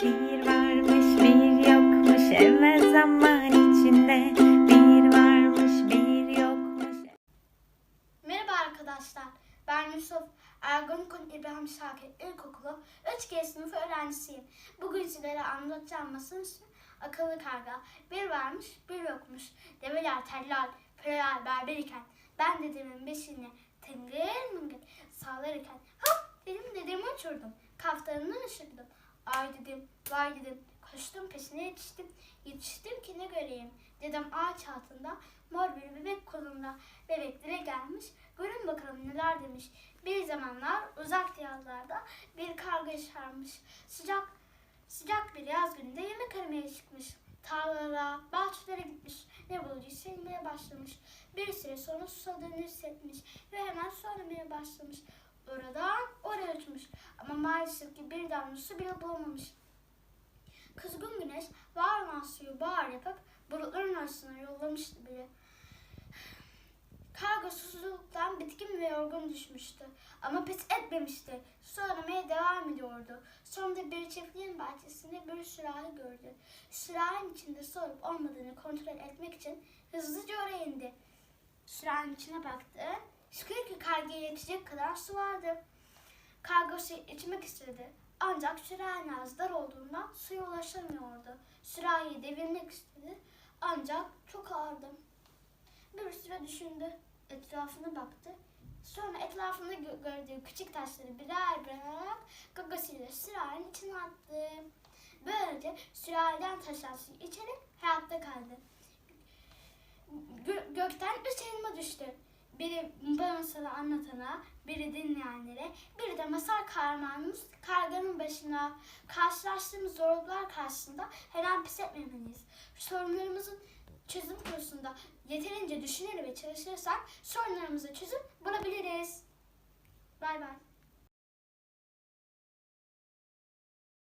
Bir varmış bir yokmuş evvel zaman içinde Bir varmış bir yokmuş Merhaba arkadaşlar. Ben Yusuf. Ergonokon İbrahim Şakir İlkokulu 3G sınıfı öğrencisiyim. Bugün sizlere anlatacağım ismi Akıllı Karga. Bir varmış, bir yokmuş. Develer, teller, pireler berber iken ben dedemin beşiğini tıngır mıngır sallarken hop dedim dedemi uçurdum. Kaftanından ışırdım. Ay dedim, vay dedim. Koştum peşine yetiştim. Yetiştim ki ne göreyim. Dedem ağaç altında mor bir bebek kolunda. Bebeklere gelmiş. Görün bakalım neler demiş. Bir zamanlar uzak diyarlarda bir karga yaşarmış. Sıcak sıcak bir yaz gününde yemek aramaya çıkmış. Tarlalara, bahçelere gitmiş. Ne bulduysa yemeye başlamış. Bir süre sonra susadığını hissetmiş ve hemen su aramaya başlamış. Oradan oraya uçmuş. Ama maalesef ki bir damla su bile bulamamış. Kızgın güneş var olan suyu bahar yapıp bulutların arasına yollamıştı bile. Karga susuzluktan bitkin ve yorgun düşmüştü. Ama pes etmemişti. Su aramaya devam ediyordu. Sonunda bir çiftliğin bahçesinde bir sürahi gördü. Sürahinin içinde su olup olmadığını kontrol etmek için hızlıca oraya indi. Sürahinin içine baktı. Şükür ki yetecek kadar su vardı. Karga su içmek istedi. Ancak sürahinin ağzı dar olduğundan suya ulaşamıyordu. Sürahiyi devirmek istedi. Ancak çok ağırdı. Bir süre düşündü. Etrafına baktı. Sonra etrafında gö- gördüğü küçük taşları birer birer alarak gagasıyla sürahinin içine attı. Böylece sürahiden taşan suyu içerek hayatta kaldı. Gö- gökten üç elma düştü. Biri bu masalı anlatana, biri dinleyenlere, biri de masal kahramanımız karganın başına. Karşılaştığımız zorluklar karşısında her an pes etmemeliyiz. Sorunlarımızın çözüm konusunda yeterince düşünür ve çalışırsak sorunlarımıza çözüm bulabiliriz. Bay bay.